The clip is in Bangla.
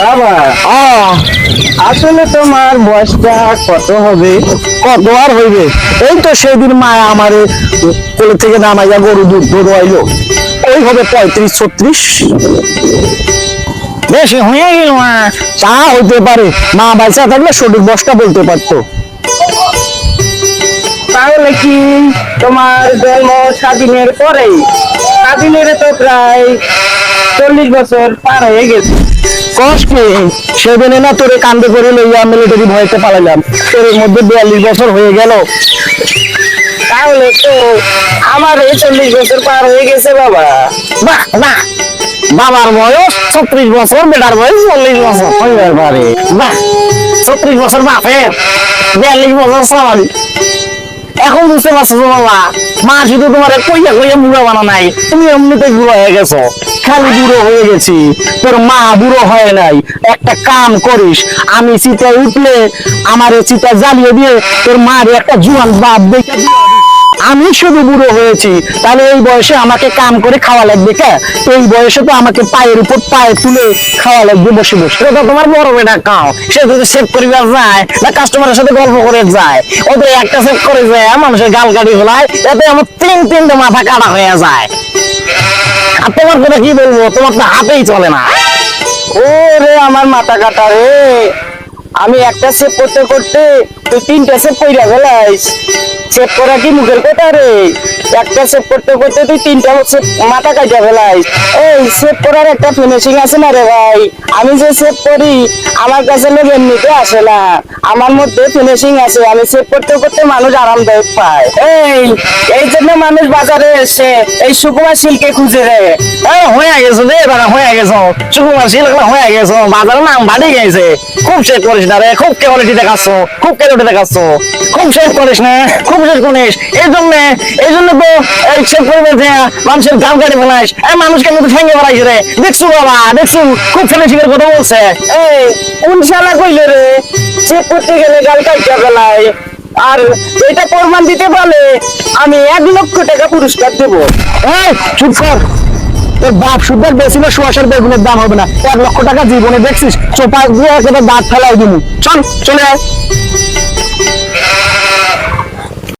বাবা। আসলে তোমার বয়সটা কত হবে? কত আর হইবে? এই তো সেদিন মা আমারে কোলে থেকে নামাইয়া গরু দুধ দোয়াইলো ওই হবে পঁয়ত্রিশ ছত্রিশ। বেশি হয়ে গেল তা হইতে পারে। মা বাইসা থাকলে সঠিক বসটা বলতে পারতো। তাহলে কি তোমার জন্ম স্বাধীনের পরে স্বাধীনের তো প্রায় চল্লিশ বছর পার হয়ে গেছে। কষ্টে সেদিনে না তোরে কান্দে করে লইয়া মিলিটারি ভয়তে পালাইলাম। তোর মধ্যে বিয়াল্লিশ বছর হয়ে গেল। তাহলে তো আমার এই চল্লিশ বছর পার হয়ে গেছে বাবা। বাহ বাহ। বাবার বয়স ছত্রিশ বছর, বেটার বয়স চল্লিশ বছর। হইবার পারে বাহ। ছত্রিশ বছর বাপের, বিয়াল্লিশ বছর সবারই এখন বুঝতে পারছ বাবা মা, শুধু তোমার কইয়া কইয়া বুড়ো বানা নাই, তুমি এমনিতে বুড়ো হয়ে গেছো খালি বুড়ো হয়ে গেছি, তোর মা বুড়ো হয় নাই একটা কাম করিস, আমি চিতায় উঠলে আমার চিতা জ্বালিয়ে দিয়ে তোর মার একটা জুয়ান বাপ দেখে। আমি শুধু বুড়ো হয়েছি, তাহলে এই বয়সে আমাকে কাম করে খাওয়া লাগবে কে? এই বয়সে তো আমাকে পায়ের উপর পায়ে তুলে খাওয়া লাগবে, বসে বসে। সেটা তোমার বড় বেটা খাও সে যদি সেভ করিবার যায়, না কাস্টমারের সাথে গল্প করে যায় ওদের একটা সেভ করে যায় মানুষের গাল গাড়ি হলায় এতে আমার তিন তিনটে মাথা কাটা হয়ে যায়। আর তোমার কথা কি বলব? তোমার তো হাতেই চলে না। ওরে আমার মাথা কাটা রে। আমি একটা সেভ করতে করতে তুই তিনটা সেভ কইরা ফেলাইস। সেভ করা কি মুখের কথা রে? একটা সেভ করতে করতে তুই তিনটা সেভ মাথা কাটা ফেলাইস। এই সেভ করার একটা ফিনিশিং আছে না রে ভাই? আমি যে সেভ করি, আমার কাছে লোক এমনিতে আসে না। আমার মধ্যে ফিনিশিং আছে, আমি সেভ করতে করতে মানুষ আরামদায়ক পায়। এই এই জন্য মানুষ বাজারে এসে এই সুকুমার সিল্কে খুঁজে রে। হয়ে গেছো রে, এবার হয়ে গেছো। সুকুমার শিল্প হয়ে গেছো। বাজারের নাম বাড়ি গেছে। খুব শেষ করিস না রে, খুব কোয়ালিটি দেখাচ্ছ, খুব কোয়ালিটি দেখাচ্ছ। খুব শেষ করিস না, খুব করিস এই জন্য এই জন্য তো এই মানুষের কাটি এই মানুষকে মতো রে। বাবা খুব কথা বলছে। এই, কোন শালা কইলে রে? করতে গেলে গাল আর এটা প্রমাণ দিতে পারলে আমি এক লক্ষ টাকা পুরস্কার দেবো। এই, চুপ কর। তোর বাপ সুদের বেশি না সুয়াশের বেগুনের দাম হবে না। এক লক্ষ টাকা জীবনে দেখছিস চোপা দিয়ে দাঁত ফেলাই দিবি চল, চলে আয়।